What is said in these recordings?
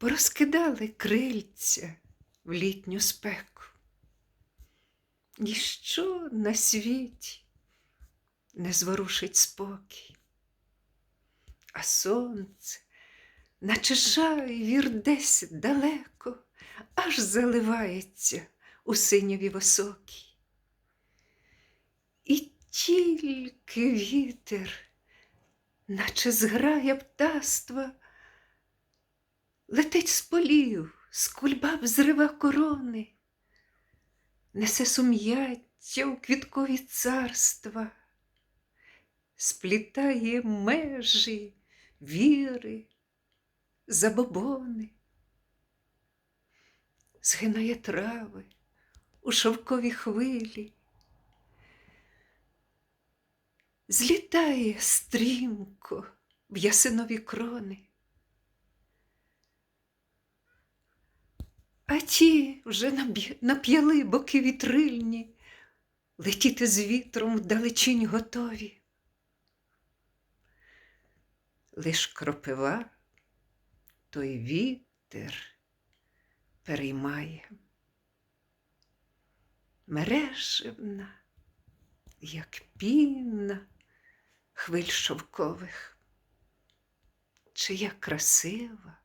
порозкидали крильця в літню спеку. Ніщо на світі не зворушить спокій, а сонце, наче жай вір десь далеко, аж заливається у синяві високій. І тільки вітер, наче зграя птаства, летить з полів, з кульбаб зрива корони, несе сум'яття у квіткові царства, сплітає межі, віри, забобони, згинає трави у шовкові хвилі, злітає стрімко в ясинові крони. Ті вже нап'яли боки вітрильні, летіти з вітром вдалечінь готові. Лиш кропива той вітер переймає. Мереживна, як піна хвиль шовкових, чия красива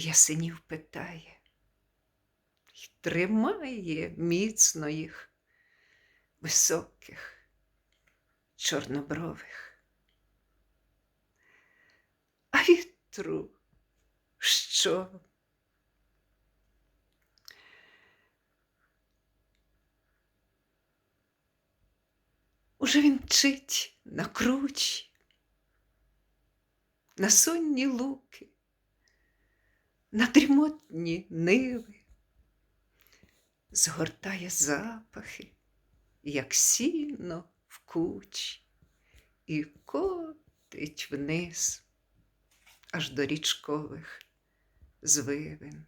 ясенів питає й тримає міцно їх високих, чорнобрових. А вітру що? Уже він мчить на кручі, на сонні луки, на дрімотні ниви, згортає запахи, як сіно в кучі, і котить вниз аж до річкових звивин.